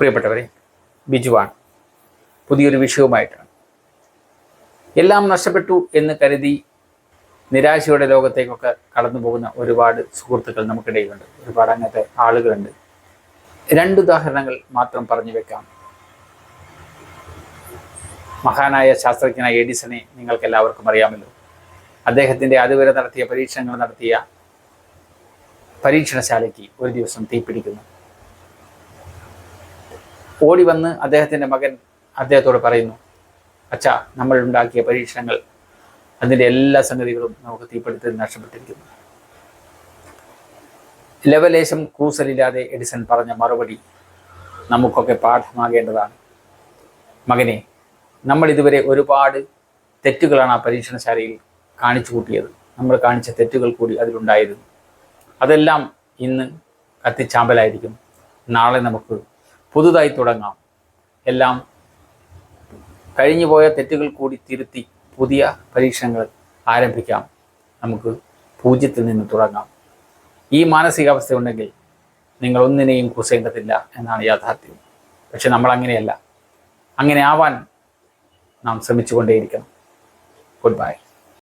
പ്രിയപ്പെട്ടവരെ ബിജുവാണ്. പുതിയൊരു വിഷയവുമായിട്ടാണ്. എല്ലാം നഷ്ടപ്പെട്ടു എന്ന് കരുതി നിരാശയുടെ ലോകത്തേക്കൊക്കെ കടന്നു പോകുന്ന ഒരുപാട് സുഹൃത്തുക്കൾ നമുക്കിടയിലുണ്ട്. ഒരുപാട് അങ്ങനത്തെ ആളുകളുണ്ട്. രണ്ട് ഉദാഹരണങ്ങൾ മാത്രം പറഞ്ഞു വെക്കാം. മഹാനായ ശാസ്ത്രജ്ഞനായ എഡിസനെ നിങ്ങൾക്ക് എല്ലാവർക്കും അറിയാമല്ലോ. അദ്ദേഹത്തിന്റെ അതുവരെ നടത്തിയ പരീക്ഷണങ്ങൾ നടത്തിയ പരീക്ഷണശാലയ്ക്ക് ഒരു ദിവസം തീപിടിക്കുന്നു. ഓടി വന്ന് അദ്ദേഹത്തിന്റെ മകൻ അദ്ദേഹത്തോട് പറയുന്നു അച്ഛാ നമ്മൾ ഉണ്ടാക്കിയ പരീക്ഷണങ്ങൾ അതിന്റെ എല്ലാ സംഗതികളും നമുക്ക് തീപിടുത്തത്തിൽ നഷ്ടപ്പെട്ടിരിക്കുന്നു. ലവലേശം കൂസലില്ലാതെ എഡിസൺ പറഞ്ഞ മറുപടി നമുക്കൊക്കെ പാഠമാകേണ്ടതാണ്. മകനെ നമ്മൾ ഇതുവരെ ഒരുപാട് തെറ്റുകളാണ് ആ പരീക്ഷണശാലയിൽ കാണിച്ചു കൂട്ടിയത്. നമ്മൾ കാണിച്ച തെറ്റുകൾ കൂടി അതിലുണ്ടായിരുന്നു. അതെല്ലാം ഇന്ന് കത്തിച്ചാമ്പലായിരിക്കും. നാളെ നമുക്ക് പുതുതായി തുടങ്ങാം. എല്ലാം കഴിഞ്ഞു പോയ തെറ്റുകൾ കൂടി തിരുത്തി പുതിയ പരീക്ഷണങ്ങൾ ആരംഭിക്കാം. നമുക്ക് പൂജ്യത്തിൽ നിന്ന് തുടങ്ങാം. ഈ മാനസികാവസ്ഥ ഉണ്ടെങ്കിൽ നിങ്ങൾ ഒന്നിനെയും കുസേണ്ടതില്ല എന്നാണ് യാഥാർത്ഥ്യം. പക്ഷെ നമ്മൾ അങ്ങനെയല്ല. അങ്ങനെ ആവാൻ നാം ശ്രമിച്ചുകൊണ്ടേയിരിക്കണം. Good bye